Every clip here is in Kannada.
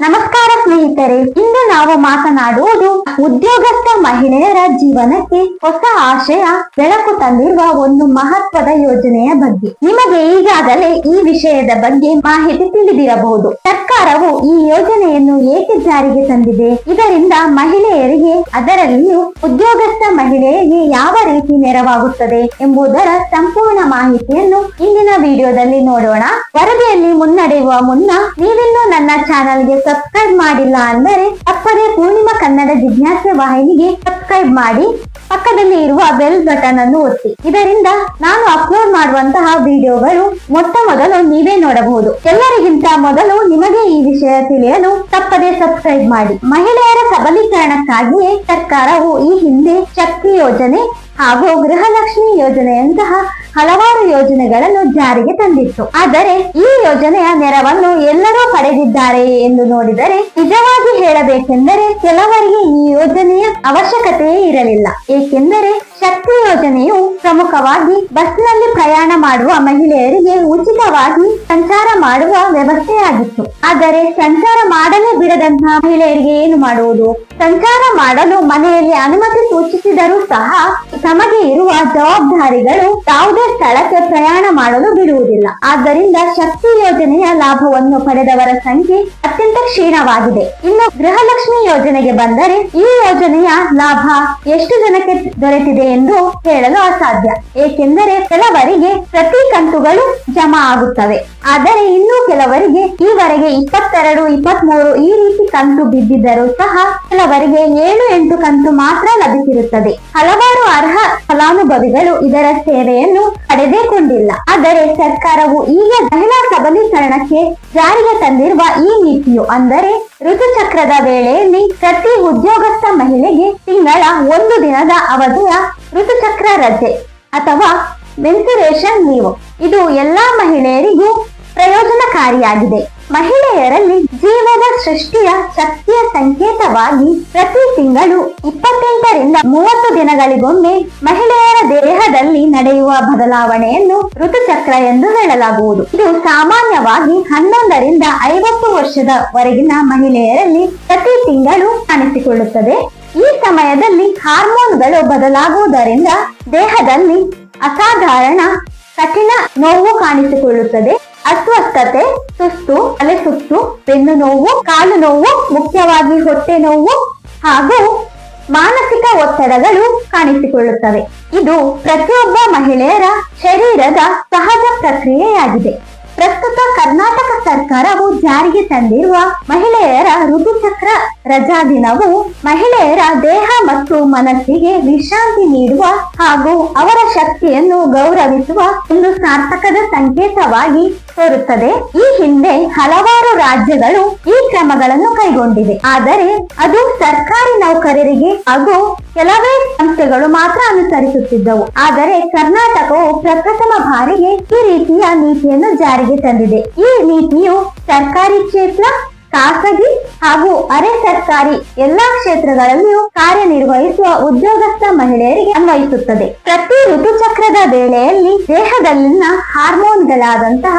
ನಮಸ್ಕಾರ ಸ್ನೇಹಿತರೆ, ಇಂದು ನಾವು ಮಾತನಾಡುವುದು ಉದ್ಯೋಗಸ್ಥ ಮಹಿಳೆಯರ ಜೀವನಕ್ಕೆ ಹೊಸ ಆಶಯ, ಬೆಳಕು ತಂದಿರುವ ಒಂದು ಮಹತ್ವದ ಯೋಜನೆಯ ಬಗ್ಗೆ. ನಿಮಗೆ ಈಗಾಗಲೇ ಈ ವಿಷಯದ ಬಗ್ಗೆ ಮಾಹಿತಿ ತಿಳಿದಿರಬಹುದು. ಸರ್ಕಾರವು ಈ ಯೋಜನೆಯನ್ನು ಏಕೆ ಜಾರಿಗೆ ತಂದಿದೆ? ಇದರಿಂದ ಮಹಿಳೆಯರಿಗೆ, ಅದರಲ್ಲಿಯೂ ಉದ್ಯೋಗಸ್ಥ ಮಹಿಳೆಯರಿಗೆ ಯಾವ ರೀತಿ ನೆರವಾಗುತ್ತದೆ ಎಂಬುದರ ಸಂಪೂರ್ಣ ಮಾಹಿತಿಯನ್ನು ಇಂದಿನ ವಿಡಿಯೋದಲ್ಲಿ ನೋಡೋಣ. ವರದಿಯಲ್ಲಿ ಮುನ್ನಡೆಯುವ ಮುನ್ನ ನೀವಿನ್ನೂ ನನ್ನ ಚಾನೆಲ್ಗೆ ಸಬ್ಸ್ಕ್ರೈಬ್ ಮಾಡಿಲ್ಲ ಅಂದರೆ ತಪ್ಪದೇ ಪೂರ್ಣಿಮಾ ಕನ್ನಡ ಜಿಜ್ಞಾಸೆ ವಾಹಿನಿಗೆ ಸಬ್ಸ್ಕ್ರೈಬ್ ಮಾಡಿ ಪಕ್ಕದಲ್ಲಿ ಇರುವ ಬೆಲ್ ಬಟನ್ ಅನ್ನು ಒತ್ತಿ. ಇದರಿಂದ ನಾನು ಅಪ್ಲೋಡ್ ಮಾಡುವಂತಹ ವಿಡಿಯೋಗಳು ಮೊಟ್ಟ ಮೊದಲು ನೀವೇ ನೋಡಬಹುದು. ಎಲ್ಲರಿಗಿಂತ ಮೊದಲು ನಿಮಗೆ ಈ ವಿಷಯ ತಿಳಿಯಲು ತಪ್ಪದೇ ಸಬ್ಸ್ಕ್ರೈಬ್ ಮಾಡಿ. ಮಹಿಳೆಯರ ಸಬಲೀಕರಣಕ್ಕಾಗಿಯೇ ಸರ್ಕಾರವು ಈ ಹಿಂದೆ ಶಕ್ತಿ ಯೋಜನೆ ಹಾಗೂ ಗೃಹಲಕ್ಷ್ಮಿ ಯೋಜನೆಯಂತಹ ಹಲವಾರು ಯೋಜನೆಗಳನ್ನು ಜಾರಿಗೆ ತಂದಿತ್ತು. ಆದರೆ ಈ ಯೋಜನೆಯ ನೆರವನ್ನು ಎಲ್ಲರೂ ಪಡೆದಿದ್ದಾರೆ ಎಂದು ನೋಡಿದರೆ ನಿಜವಾಗಿ ಹೇಳಬೇಕೆಂದರೆ ಕೆಲವರಿಗೆ ಈ ಯೋಜನೆಯ ಅವಶ್ಯಕತೆಯೇ ಇರಲಿಲ್ಲ. ಏಕೆಂದರೆ ಶಕ್ತಿ ಯೋಜನೆಯು ಪ್ರಮುಖವಾಗಿ ಬಸ್ನಲ್ಲಿ ಪ್ರಯಾಣ ಮಾಡುವ ಮಹಿಳೆಯರಿಗೆ ಉಚಿತವಾಗಿ ಸಂಚಾರ ಮಾಡುವ ವ್ಯವಸ್ಥೆಯಾಗಿತ್ತು. ಆದರೆ ಸಂಚಾರ ಮಾಡಲೇ ಬಿಡದಂತಹ ಮಹಿಳೆಯರಿಗೆ ಏನು ಮಾಡುವುದು? ಸಂಚಾರ ಮಾಡಲು ಮನೆಯಲ್ಲಿ ಅನುಮತಿ ಸೂಚಿಸಿದರೂ ಸಹ ತಮಗೆ ಇರುವ ಜವಾಬ್ದಾರಿಗಳು ಯಾವುದೇ ಸ್ಥಳಕ್ಕೆ ಪ್ರಯಾಣ ಮಾಡಲು ಬಿಡುವುದಿಲ್ಲ. ಆದ್ದರಿಂದ ಶಕ್ತಿ ಯೋಜನೆಯ ಲಾಭವನ್ನು ಪಡೆದವರ ಸಂಖ್ಯೆ ಅತ್ಯಂತ ಕ್ಷೀಣವಾಗಿದೆ. ಇನ್ನು ಗೃಹಲಕ್ಷ್ಮಿ ಯೋಜನೆಗೆ ಬಂದರೆ ಈ ಯೋಜನೆಯ ಲಾಭ ಎಷ್ಟು ಜನಕ್ಕೆ ದೊರೆತಿದೆ? ಎಂದು ಹೇಳಲು ಅಸಾಧ್ಯ. ಏಕೆಂದರೆ ಕೆಲವರಿಗೆ ಪ್ರತಿ ಕಂತುಗಳು ಜಮಾ ಆಗುತ್ತವೆ. ಆದರೆ ಇನ್ನೂ ಕೆಲವರಿಗೆ ಈವರೆಗೆ ಇಪ್ಪತ್ತೆರಡು, ಇಪ್ಪತ್ಮೂರು ಈ ರೀತಿ ಕಂತು ಬಿದ್ದಿದ್ದರೂ ಸಹ ಕೆಲವರಿಗೆ ಏಳು, ಎಂಟು ಕಂತು ಮಾತ್ರ ಲಭಿಸಿರುತ್ತದೆ. ಹಲವಾರು ಅರ್ಹ ಫಲಾನುಭವಿಗಳು ಇದರ ಸೇವೆಯನ್ನು ಪಡೆದೇಕೊಂಡಿಲ್ಲ. ಆದರೆ ಸರ್ಕಾರವು ಈಗ ಮಹಿಳಾ ಸಬಲೀಕರಣಕ್ಕೆ ಜಾರಿಗೆ ತಂದಿರುವ ಈ ನೀತಿಯು ಅಂದರೆ ಋತುಚಕ್ರದ ವೇಳೆಯಲ್ಲಿ ಪ್ರತಿ ಉದ್ಯೋಗಸ್ಥ ಮಹಿಳೆಗೆ ತಿಂಗಳ ಒಂದು ದಿನದ ಅವಧಿಯ ಋತುಚಕ್ರ ರಜೆ ಅಥವಾ ಮೆನ್ಸುರೇಷನ್ ಲೀವ್ ಇದು ಎಲ್ಲಾ ಮಹಿಳೆಯರಿಗೂ ಪ್ರಯೋಜನಕಾರಿಯಾಗಿದೆ. ಮಹಿಳೆಯರಲ್ಲಿ ಜೀವದ ಸೃಷ್ಟಿಯ ಶಕ್ತಿಯ ಸಂಕೇತವಾಗಿ ಪ್ರತಿ ತಿಂಗಳು ಇಪ್ಪತ್ತೆಂಟರಿಂದ ಮೂವತ್ತು ದಿನಗಳಿಗೊಮ್ಮೆ ಮಹಿಳೆಯರ ದೇಹದಲ್ಲಿ ನಡೆಯುವ ಬದಲಾವಣೆಯನ್ನು ಋತುಚಕ್ರ ಎಂದು ಹೇಳಲಾಗುವುದು. ಇದು ಸಾಮಾನ್ಯವಾಗಿ ಹನ್ನೊಂದರಿಂದ ಐವತ್ತು ವರ್ಷದವರೆಗಿನ ಮಹಿಳೆಯರಲ್ಲಿ ಪ್ರತಿ ತಿಂಗಳು ಕಾಣಿಸಿಕೊಳ್ಳುತ್ತದೆ. ಈ ಸಮಯದಲ್ಲಿ ಹಾರ್ಮೋನ್ಗಳು ಬದಲಾಗುವುದರಿಂದ ದೇಹದಲ್ಲಿ ಅಸಾಧಾರಣ ಕಠಿಣ ನೋವು ಕಾಣಿಸಿಕೊಳ್ಳುತ್ತದೆ. ಅಸ್ವಸ್ಥತೆ, ಸುಸ್ತು, ತಲೆ ಸುತ್ತು, ಬೆನ್ನು ನೋವು, ಕಾಲು ನೋವು, ಮುಖ್ಯವಾಗಿ ಹೊಟ್ಟೆ ನೋವು ಹಾಗೂ ಮಾನಸಿಕ ಒತ್ತಡಗಳು ಕಾಣಿಸಿಕೊಳ್ಳುತ್ತವೆ. ಇದು ಪ್ರತಿಯೊಬ್ಬ ಮಹಿಳೆಯರ ಶರೀರದ ಸಹಜ ಪ್ರಕ್ರಿಯೆಯಾಗಿದೆ. ಪ್ರಸ್ತುತ ಕರ್ನಾಟಕ ಸರ್ಕಾರವು ಜಾರಿಗೆ ತಂದಿರುವ ಮಹಿಳೆಯರ ಋತುಚಕ್ರ ರಜಾ ದಿನವು ಮಹಿಳೆಯರ ದೇಹ ಮತ್ತು ಮನಸ್ಸಿಗೆ ವಿಶ್ರಾಂತಿ ನೀಡುವ ಹಾಗೂ ಅವರ ಶಕ್ತಿಯನ್ನು ಗೌರವಿಸುವ ಒಂದು ಸಾರ್ಥಕದ ಸಂಕೇತವಾಗಿ ತೋರುತ್ತದೆ. ಈ ಹಿಂದೆ ಹಲವಾರು ರಾಜ್ಯಗಳು ಈ ಕ್ರಮಗಳನ್ನು ಕೈಗೊಂಡಿವೆ. ಆದರೆ ಅದು ಸರ್ಕಾರಿ ನೌಕರರಿಗೆ ಹಾಗೂ ಕೆಲವೇ ಸಂಸ್ಥೆಗಳು ಮಾತ್ರ ಅನುಸರಿಸುತ್ತಿದ್ದವು. ಆದರೆ ಕರ್ನಾಟಕವು ಪ್ರಪ್ರಥಮ ಬಾರಿಗೆ ಈ ರೀತಿಯ ನೀತಿಯನ್ನು ಜಾರಿಗೆ ತಂದಿದೆ. ಈ ನೀತಿಯು ಸರ್ಕಾರಿ ಕ್ಷೇತ್ರ, ಖಾಸಗಿ ಹಾಗೂ ಅರೆ ಸರ್ಕಾರಿ ಎಲ್ಲಾ ಕ್ಷೇತ್ರಗಳಲ್ಲಿಯೂ ಕಾರ್ಯನಿರ್ವಹಿಸುವ ಉದ್ಯೋಗಸ್ಥ ಮಹಿಳೆಯರಿಗೆ ಅನ್ವಯಿಸುತ್ತದೆ. ಪ್ರತಿ ಋತುಚಕ್ರದ ವೇಳೆಯಲ್ಲಿ ದೇಹದಲ್ಲಿನ ಹಾರ್ಮೋನ್ಗಳಾದಂತಹ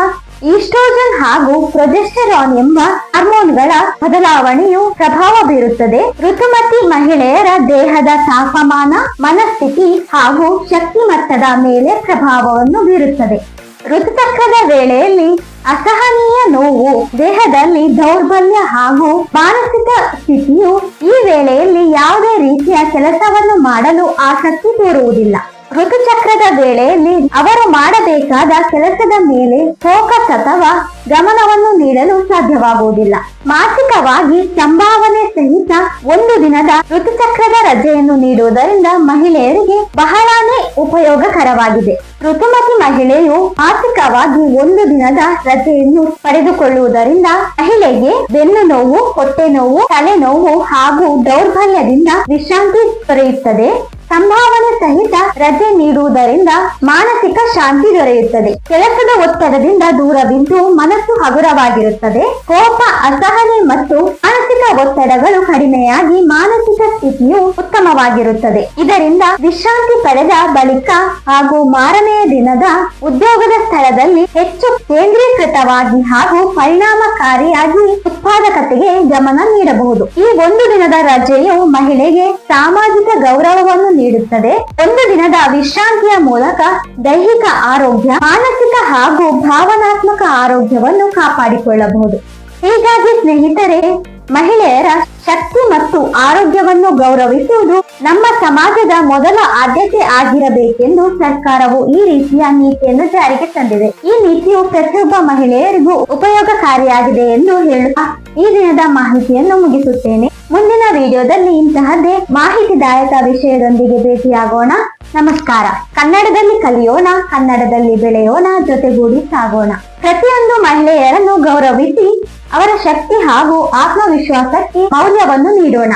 ಈಸ್ಟ್ರೋಜನ್ ಹಾಗೂ ಪ್ರೊಜೆಸ್ಟೆರಾನ್ ಎಂಬ ಹಾರ್ಮೋನ್ಗಳ ಬದಲಾವಣೆಯು ಪ್ರಭಾವ ಬೀರುತ್ತದೆ. ಋತುಮತಿ ಮಹಿಳೆಯರ ದೇಹದ ತಾಪಮಾನ, ಮನಸ್ಥಿತಿ ಹಾಗೂ ಶಕ್ತಿ ಮಟ್ಟದ ಮೇಲೆ ಪ್ರಭಾವವನ್ನು ಬೀರುತ್ತದೆ. ಋತುಚಕ್ರದ ವೇಳೆಯಲ್ಲಿ ಅಸಹನೀಯ ನೋವು ದೇಹದಲ್ಲಿ ದೌರ್ಬಲ್ಯ ಹಾಗೂ ಮಾನಸಿಕ ಸ್ಥಿತಿಯು ಈ ವೇಳೆಯಲ್ಲಿ ಯಾವುದೇ ರೀತಿಯ ಕೆಲಸವನ್ನು ಮಾಡಲು ಆಸಕ್ತಿ ತೋರುವುದಿಲ್ಲ. ಋತುಚಕ್ರದ ವೇಳೆಯಲ್ಲಿ ಅವರು ಮಾಡಬೇಕಾದ ಕೆಲಸದ ಮೇಲೆ ಫೋಕಸ್ ಅಥವಾ ಗಮನವನ್ನು ನೀಡಲು ಸಾಧ್ಯವಾಗುವುದಿಲ್ಲ. ಮಾಸಿಕವಾಗಿ ಸಂಭಾವನೆ ಸಹಿತ ಒಂದು ದಿನದ ಋತುಚಕ್ರದ ರಜೆಯನ್ನು ನೀಡುವುದರಿಂದ ಮಹಿಳೆಯರಿಗೆ ಬಹಳಾನೇ ಉಪಯೋಗಕರವಾಗಿದೆ. ಋತುಮತಿ ಮಹಿಳೆಯು ಮಾಸಿಕವಾಗಿ ಒಂದು ದಿನದ ರಜೆಯನ್ನು ಪಡೆದುಕೊಳ್ಳುವುದರಿಂದ ಮಹಿಳೆಗೆ ಬೆನ್ನು ನೋವು, ಹೊಟ್ಟೆ ನೋವು, ತಲೆನೋವು ಹಾಗೂ ದೌರ್ಬಲ್ಯದಿಂದ ವಿಶ್ರಾಂತಿ ದೊರೆಯುತ್ತದೆ. ಸಂಭಾವನೆ ಸಹಿತ ರಜೆ ನೀಡುವುದರಿಂದ ಮಾನಸಿಕ ಶಾಂತಿ ದೊರೆಯುತ್ತದೆ. ಕೆಲಸದ ಒತ್ತಡದಿಂದ ದೂರವಿದ್ದು ಮನಸ್ಸು ಹಗುರವಾಗಿರುತ್ತದೆ. ಕೋಪ, ಅಸಹನೆ ಮತ್ತು ಮಾನಸಿಕ ಒತ್ತಡಗಳು ಕಡಿಮೆಯಾಗಿ ಮಾನಸಿಕ ಸ್ಥಿತಿಯು ಉತ್ತಮವಾಗಿರುತ್ತದೆ. ಇದರಿಂದ ವಿಶ್ರಾಂತಿ ಪಡೆದ ಬಳಿಕ ಹಾಗೂ ಮಾರನೆಯ ದಿನದ ಉದ್ಯೋಗದ ಸ್ಥಳದಲ್ಲಿ ಹೆಚ್ಚು ಕೇಂದ್ರೀಕೃತವಾಗಿ ಹಾಗೂ ಪರಿಣಾಮಕಾರಿಯಾಗಿ ಉತ್ಪಾದಕತೆಗೆ ಗಮನ ನೀಡಬಹುದು. ಈ ಒಂದು ದಿನದ ರಜೆಯು ಮಹಿಳೆಗೆ ಸಾಮಾಜಿಕ ಗೌರವವನ್ನು ನೀಡುತ್ತದೆ. ಒಂದು ದಿನದ ವಿಶ್ರಾಂತಿಯ ಮೂಲಕ ದೈಹಿಕ ಆರೋಗ್ಯ, ಮಾನಸಿಕ ಹಾಗೂ ಭಾವನಾತ್ಮಕ ಆರೋಗ್ಯವನ್ನು ಕಾಪಾಡಿಕೊಳ್ಳಬಹುದು. ಹೀಗಾಗಿ ಸ್ನೇಹಿತರೆ ಮಹಿಳೆಯರ ಶಕ್ತಿ ಮತ್ತು ಆರೋಗ್ಯವನ್ನು ಗೌರವಿಸುವುದು ನಮ್ಮ ಸಮಾಜದ ಮೊದಲ ಆದ್ಯತೆ ಆಗಿರಬೇಕೆಂದು ಸರ್ಕಾರವು ಈ ರೀತಿಯ ನೀತಿಯನ್ನು ಜಾರಿಗೆ ತಂದಿದೆ. ಈ ನೀತಿಯು ಪ್ರತಿಯೊಬ್ಬ ಮಹಿಳೆಯರಿಗೂ ಉಪಯೋಗಕಾರಿಯಾಗಿದೆ ಎಂದು ಹೇಳುವ ಈ ದಿನದ ಮಾಹಿತಿಯನ್ನು ಮುಗಿಸುತ್ತೇನೆ. ಮುಂದಿನ ವಿಡಿಯೋದಲ್ಲಿ ಇಂತಹದ್ದೇ ಮಾಹಿತಿದಾಯಕ ವಿಷಯದೊಂದಿಗೆ ಭೇಟಿಯಾಗೋಣ. ನಮಸ್ಕಾರ. ಕನ್ನಡದಲ್ಲಿ ಕಲಿಯೋಣ, ಕನ್ನಡದಲ್ಲಿ ಬೆಳೆಯೋಣ, ಜೊತೆಗೂಡಿ ಸಾಗೋಣ. ಪ್ರತಿಯೊಂದು ಮಹಿಳೆಯರನ್ನು ಗೌರವಿಸಿ ಅವರ ಶಕ್ತಿ ಹಾಗೂ ಆತ್ಮವಿಶ್ವಾಸಕ್ಕೆ ಮೌಲ್ಯವನ್ನು ನೀಡೋಣ.